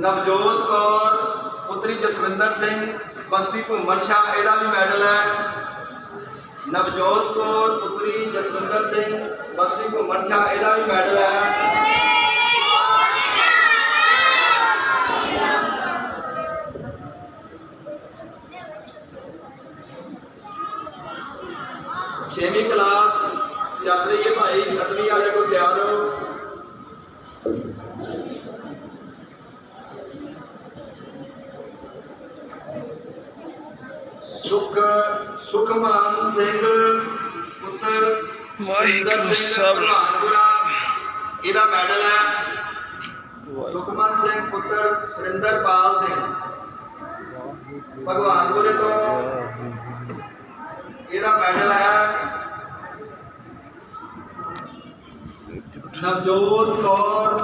ਨਵਜੋਤ ਕੌਰ, ਪੁੱਤਰੀ ਜਸਵਿੰਦਰ ਸਿੰਘ, ਬਸਤੀ ਭੂਮਨ ਸ਼ਾਹ, ਇਹਦਾ ਵੀ ਮੈਡਲ ਹੈ। ਨਵਜੋਤ ਕੌਰ, ਪੁੱਤਰੀ ਜਸਵਿੰਦਰ ਸਿੰਘ, ਬਸਤੀ ਭੂਮਨ ਸ਼ਾਹ, ਇਹਦਾ ਵੀ ਮੈਡਲ ਹੈ। ਛੇਵੀਂ ਕਲਾਸ ਚੱਲ ਰਹੀ ਹੈ ਭਾਈ, ਸੱਤਵੀਂ ਵਾਲੇ ਕੋਲ ਤਿਆਰ ਹੋ ਸੁਖ ਸੁਖਮਾਨ ਸਿੰਘ ਪੁੱਤਰ ਸੁਰਿੰਦਰ ਸਿੰਘ ਇਹਦਾ ਮੈਡਲ ਹੈ। ਸੁਖਮਨ ਸਿੰਘ ਪੁੱਤਰ ਸੁਰਿੰਦਰਪਾਲ ਸਿੰਘ। ਭਗਵਾਨਪੁਰੇ ਤੋਂ ਇਹਦਾ ਮੈਡਲ ਹੈ। ਨਵਜੋਤ ਕੌਰ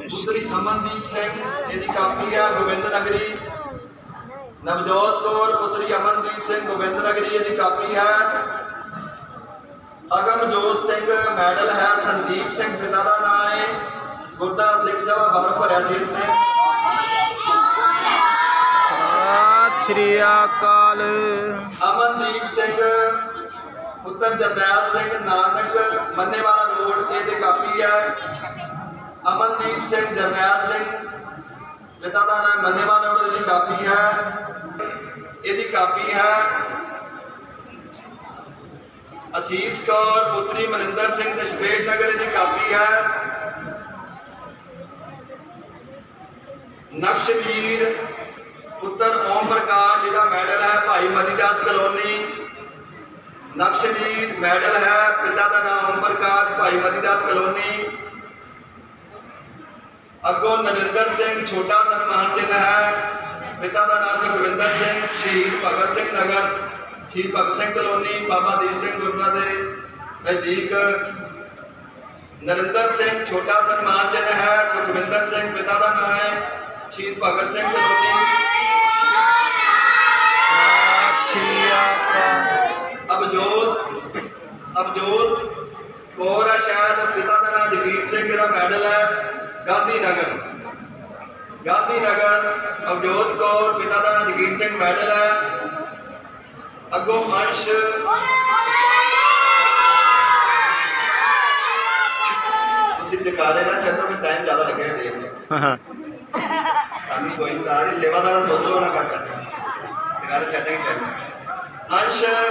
ਪੁੱਤਰੀ ਅਮਨਦੀਪ ਸਿੰਘ ਇਹਦੀ ਕਾਪੀ ਹੈ ਗੋਬਿੰਦ ਨਗਰੀ ਨਵਜੋਤ ਕੌਰ ਪੁੱਤਰੀ ਅਮਨਦੀਪ ਸਿੰਘ ਗੋਬਿੰਦ ਨਗਰੀ ਇਹਦੀ ਕਾਪੀ ਹੈ। ਅਗਮਜੋਤ ਸਿੰਘ ਮੈਡਲ ਹੈ ਸੰਦੀਪ ਸਿੰਘ ਪਿਤਾ ਦਾ ਨਾਮ ਹੈ। ਗੁਰਦੁਆਰਾ ਸਿੰਘ ਸਭਾ ਬਾਹਰ ਭਰਿਆ ਸੀ ਇਸਨੇ ਸਤਿ ਸ਼੍ਰੀ ਅਕਾਲ। ਅਮਨਦੀਪ ਸਿੰਘ ਪੁੱਤਰ ਜਰਨੈਲ ਸਿੰਘ ਨਾਨਕ ਮੰਨੇਵਾਲਾ ਰੋਡ ਇਹ ਤੇ ਕਾਪੀ ਹੈ। ਅਮਨਦੀਪ ਸਿੰਘ ਜਰਨੈਲ ਸਿੰਘ ਪਿਤਾ ਦਾ ਨਾਮ ਮੰਨੇਵਾਲਾ ਰੋਡ ਦੀ ਕਾਪੀ ਹੈ। ਇਹਦੀ ਕਾਪੀ ਹੈ ਅਸੀਸ ਕੌਰ ਪੁੱਤਰੀ ਮਨਿੰਦਰ ਸਿੰਘ ਦਸ਼ਮੇਸ਼ ਨਗਰ, ਇਹਦੀ ਕਾਪੀ ਹੈ ਨਕਸ਼ਵੀਰ ਪੁੱਤਰ ਓਮ ਪ੍ਰਕਾਸ਼, ਇਹਦਾ ਮੈਡਲ ਹੈ ਭਾਈ ਮਦੀਦਾਸ ਕਲੋਨੀ। ਨਕਸ਼ਵੀਰ ਮੈਡਲ ਹੈ, ਪਿਤਾ ਦਾ ਨਾਮ ਓਮ ਪ੍ਰਕਾਸ਼, ਭਾਈ ਮਦੀਦਾਸ ਕਲੋਨੀ। ਅੱਗੋਂ ਨਰਿੰਦਰ ਸਿੰਘ, ਛੋਟਾ ਸਨਮਾਨ ਚਿੰਨ੍ਹ ਹੈ, ਪਿਤਾ ਦਾ ਨਾਮ ਸ਼ਹੀਦ ਭਗਤ ਸਿੰਘ ਨਗਰ, ਸ਼ਹੀਦ ਭਗਤ ਸਿੰਘ ਕਲੋਨੀ, ਬਾਬਾ ਦੀਪ ਸਿੰਘ ਗੁਰਦੁਆਰਾ ਦੇ ਨਜ਼ਦੀਕ ਨਰਿੰਦਰ ਸਿੰਘ ਛੋਟਾ ਸਨਮਾਨ ਚਿੰਨ੍ਹ ਹੈ, ਸੁਖਵਿੰਦਰ ਸਿੰਘ ਪਿਤਾ ਦਾ ਨਾਮ ਹੈ, ਸ਼ਹੀਦ ਭਗਤ ਸਿੰਘ ਕਲੋਨੀ। ਸਤਿ ਸ਼੍ਰੀ ਅਬਜੋਤ ਅਬਜੋਤ ਕੌਰ ਹੈ ਸ਼ਾਇਦ, ਪਿਤਾ ਦਾ ਨਾਮ ਜਗੀਰ ਸਿੰਘ, ਇਹਦਾ ਮੈਡਲ ਹੈ, ਗਾਂਧੀ ਨਗਰ। ਗਾਂਧੀ ਨਗਰ ਅਬਜੋਤ ਕੌਰ, ਪਿਤਾ ਦਾ ਨਾਮ ਸਿੰਘ ਮੈਡਲ ਹੈ। ਅੱਗੋਂ ਅੰਸ਼। ਤੁਸੀਂ ਦਿਖਾ ਦੇਣਾ, ਚੱਲੋ ਵੀ ਟਾਈਮ ਜ਼ਿਆਦਾ ਲੱਗਿਆ ਦੇਖ ਲਓ। ਸਾਨੂੰ ਕੋਈ ਨਹੀਂ ਸੇਵਾਦਾਰ ਬਦਲੋ ਨਾ ਕਰ ਕਰ ਦਿਖਾ ਦੇ ਛੱਡਾਂਗੇ ਛੱਡ। ਅੰਸ਼।